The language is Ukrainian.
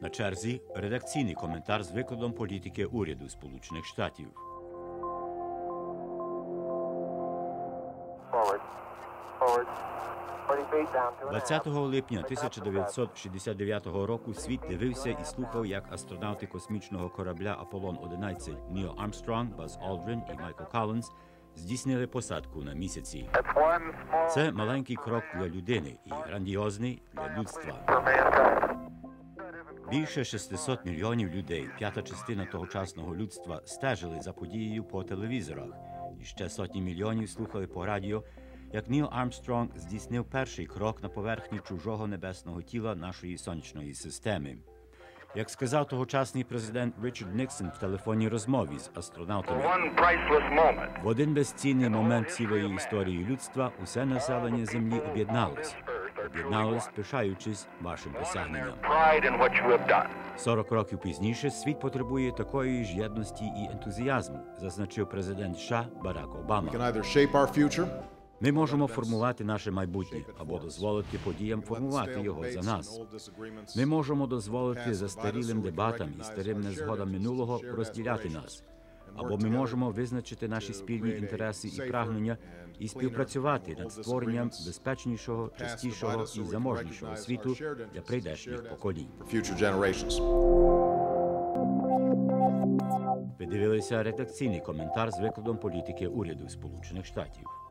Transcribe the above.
На черзі редакційний коментар з викладом політики уряду Сполучених Штатів. Forward. Forward. 40 feet down to 20 липня 1969 року світ дивився і слухав, як астронавти космічного корабля Аполлон 11 Ніо Армстронг, Баз Олдрин і Майкл Коллінз здійснили посадку на місяці. Це маленький крок для людини і грандіозний для людства. Більше 600 мільйонів людей, п'ята частина тогочасного людства, стежили за подією по телевізорах, і ще сотні мільйонів слухали по радіо, як Ніл Армстронг здійснив перший крок на поверхні чужого небесного тіла нашої сонячної системи. Як сказав тогочасний президент Річард Ніксон в телефонній розмові з астронавтами, в один безцінний момент цілої історії людства усе населення Землі об'єдналось, об'єдналось, пишаючись вашим досягненням. Pride in what you have done. 40 років пізніше світ потребує такої ж єдності і ентузіазму, зазначив президент США Барак Обама. Ми можемо формувати наше майбутнє або дозволити подіям формувати його за нас. Ми можемо дозволити застарілим дебатам і старим незгодам минулого розділяти нас. Або ми можемо визначити наші спільні інтереси і прагнення і співпрацювати над створенням безпечнішого, чистішого і заможнішого світу для прийдешніх поколінь. Ви дивилися редакційний коментар з викладом політики уряду Сполучених Штатів.